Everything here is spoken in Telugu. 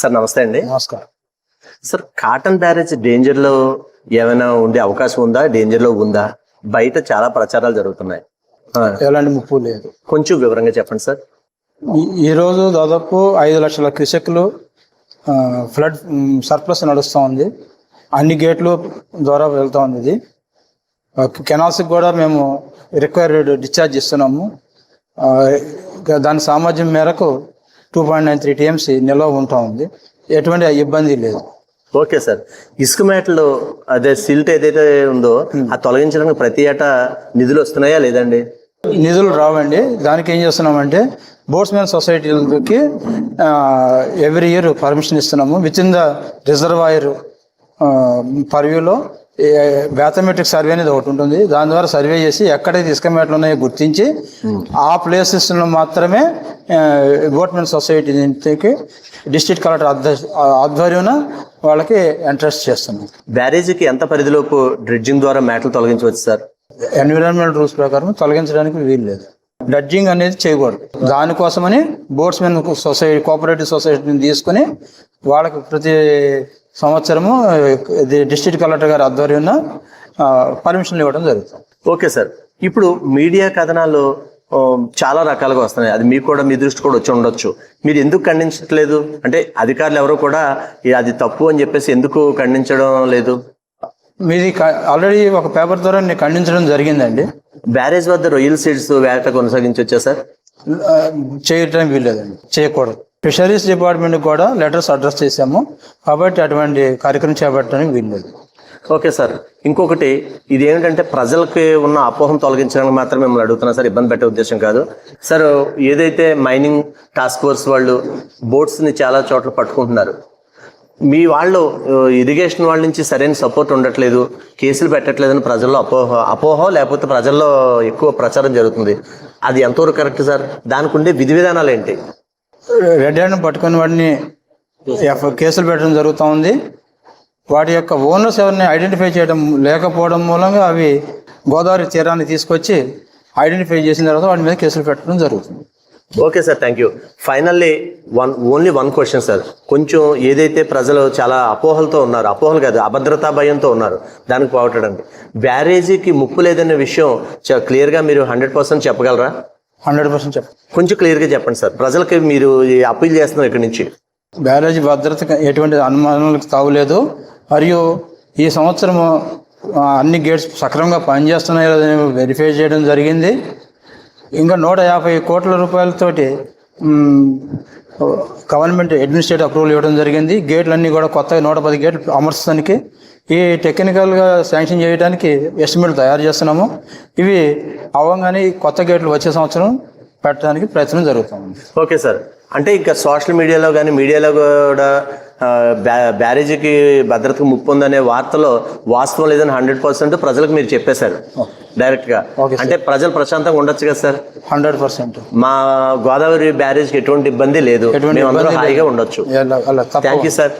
సార్ నమస్తే అండి. నమస్కారం. సార్ కాటన్ బ్యారేజ్ డేంజర్లో ఏమైనా ఉండే అవకాశం ఉందా? డేంజర్లో ఉందా? బయట చాలా ప్రచారాలు జరుగుతున్నాయి. ఎలాంటి ముప్పు లేదు. కొంచెం వివరంగా చెప్పండి సార్. ఈ- రోజు దాదాపు ఐదు లక్షల క్యూసెక్లు ఆ, ఫ్లడ్ సర్ప్లస్ నడుస్తూ ఉంది. అన్ని గేట్లు ద్వారా వెళ్తూ ఉంది ఇది. కెనాల్స్కి కూడా మేము రిక్వైర్డ్ డిశ్చార్జ్ ఇస్తున్నాము. దాని సామర్థ్యం మేరకు two point nine three TMC నిల్వ ఉంటా ఉంది. ఎటువంటి ఇబ్బంది లేదు. Okay sir. ఇసుక మేటలో అదే సిల్ట్ ఏదైతే ఉందో అది తొలగించడానికి ప్రతి ఏటా నిధులు వస్తున్నాయా లేదండి? నిధులు రావండి. దానికి ఏం చేస్తున్నామంటే బోట్స్మెన్ సొసైటీలకి ఎవ్రీ ఇయర్ పర్మిషన్ ఇస్తున్నాము. విత్ ఇన్ ద రిజర్వాయర్ పర్వ్యూలో బ్యాథమెట్రిక్ సర్వే అనేది ఒకటి ఉంటుంది. దాని ద్వారా సర్వే చేసి ఎక్కడైతే ఇసుక మేటలు ఉన్నాయో గుర్తించి ఆ ప్లేసెస్లో మాత్రమే బోట్మెన్ సొసైటీకి డిస్ట్రిక్ట్ కలెక్టర్ ఆధ్వ- ఆధ్వర్యంలో వాళ్ళకి ఇంట్రెస్ట్ చేస్తున్నాం. బ్యారేజీకి ఎంత పరిధిలోపు డ్రిడ్జింగ్ ద్వారా మేటలు తొలగించవచ్చు సార్? ఎన్విరాన్మెంట్ రూల్స్ ప్రకారం తొలగించడానికి వీలు లేదు. డడ్జింగ్ అనేది చేయకూడదు. దానికోసమని బోట్స్మెన్ సొసైటీ కోఆపరేటివ్ సొసైటీని తీసుకుని వాళ్ళకి ప్రతి సంవత్సరము ఇది డిస్ట్రిక్ట్ కలెక్టర్ గారి ఆధ్వర్యంలో పర్మిషన్లు ఇవ్వడం జరుగుతుంది. Okay sir. ఇప్పుడు మీడియా కథనాలు చాలా రకాలుగా వస్తున్నాయి. అది మీకు కూడా మీ దృష్టి కూడా వచ్చి ఉండొచ్చు. మీరు ఎందుకు ఖండించట్లేదు? అంటే అధికారులు ఎవరు కూడా "ఇది అది తప్పు అని చెప్పేసి ఎందుకు ఖండించడం లేదు? మీది ఆల్రెడీ ఒక పేపర్ ద్వారా నేను ఖండించడం జరిగిందండి. బ్యారేజ్ వద్ద రొయ్యల సీడ్స్ వేట కొనసాగించవచ్చా సార్? చేయటం వీల్లేదండి. చేయకూడదు. ఫిషరీస్ డిపార్ట్మెంట్ కూడా లెటర్స్ అడ్రస్ చేశాము. కాబట్టి అటువంటి కార్యక్రమం చేపట్టడానికి వీల్లేదు ఓకే సార్. ఇంకొకటి ఇది ఏంటంటే ప్రజలకి ఉన్న అపోహం తొలగించడానికి మాత్రం మిమ్మల్ని అడుగుతున్నా సార్ ఇబ్బంది పెట్టే ఉద్దేశం కాదు. సార్ ఏదైతే మైనింగ్ టాస్క్ ఫోర్స్ వాళ్ళు బోట్స్ని చాలా చోట్ల పట్టుకుంటున్నారు మీ వాళ్ళు ఇరిగేషన్ వాళ్ళ నుంచి సరైన సపోర్ట్ ఉండట్లేదు కేసులు పెట్టట్లేదని ప్రజల్లో అపోహ అపోహ లేకపోతే ప్రజల్లో ఎక్కువ ప్రచారం జరుగుతుంది. అది ఎంతవరకు కరెక్ట్ సార్? దానికి ఉండే విధి విధానాలు ఏంటి? రెడ్ హ్యాండ్ పట్టుకుని వాడిని ఎఫ్- కేసులు పెట్టడం జరుగుతూ ఉంది. వాటి యొక్క ఓనర్స్ ఎవరిని ఐడెంటిఫై చేయడం లేకపోవడం మూలంగా అవి గోదావరి తీరాన్ని తీసుకొచ్చి ఐడెంటిఫై చేసిన తర్వాత వాటి మీద కేసులు పెట్టడం జరుగుతుంది. Okay sir thank you finally one only one question sir కొంచెం ఏదైతే ప్రజలు చాలా అపోహలతో ఉన్నారు అపోహలు కాదు అభద్రతా భయంతో ఉన్నారు దానికి పోవటండి బ్యారేజీకి ముప్పు లేదనే విషయం క్లియర్గా మీరు హండ్రెడ్ పర్సెంట్ చెప్పగలరా? హండ్రెడ్ పర్సెంట్ చెప్ప కొంచెం క్లియర్గా చెప్పండి సార్. ప్రజలకి మీరు అప్పీల్ చేస్తున్నారు ఇక్కడి నుంచి. బ్యారేజీ భద్రత ఎటువంటి అనుమానాలకు తావులేదు. మరియు ఈ సంవత్సరం అన్ని గేట్స్ సక్రమంగా పనిచేస్తున్నాయో వెరిఫై చేయడం జరిగింది. ఇంకా నూట యాభై కోట్ల రూపాయలతోటి గవర్నమెంట్ అడ్మినిస్ట్రేటివ్ అప్రూవల్ ఇవ్వడం జరిగింది. గేట్లన్నీ కూడా కొత్తగా నూట పది గేట్లు అమర్చడానికి ఈ టెక్నికల్గా శాంక్షన్ చేయడానికి ఎస్టిమేట్ తయారు చేస్తున్నాము. ఇవి అవ్వగానే ఈ కొత్త గేట్లు వచ్చే సంవత్సరం పెట్టడానికి ప్రయత్నం జరుగుతుంది. Okay sir. అంటే ఇంకా సోషల్ మీడియాలో కానీ మీడియాలో కూడా బ్యారేజీకి భద్రతకు ముప్పు ఉందనే వార్తలో వాస్తవం లేదని హండ్రెడ్ పర్సెంట్ ప్రజలకు మీరు చెప్పేశారు. డైరెక్ట్గా. అంటే ప్రజలు ప్రశాంతంగా ఉండొచ్చు కదా సార్? హండ్రెడ్ పర్సెంట్ మా గోదావరి బ్యారేజ్కి ఎటువంటి ఇబ్బంది లేదు. హాయిగా ఉండొచ్చు. Thank you sir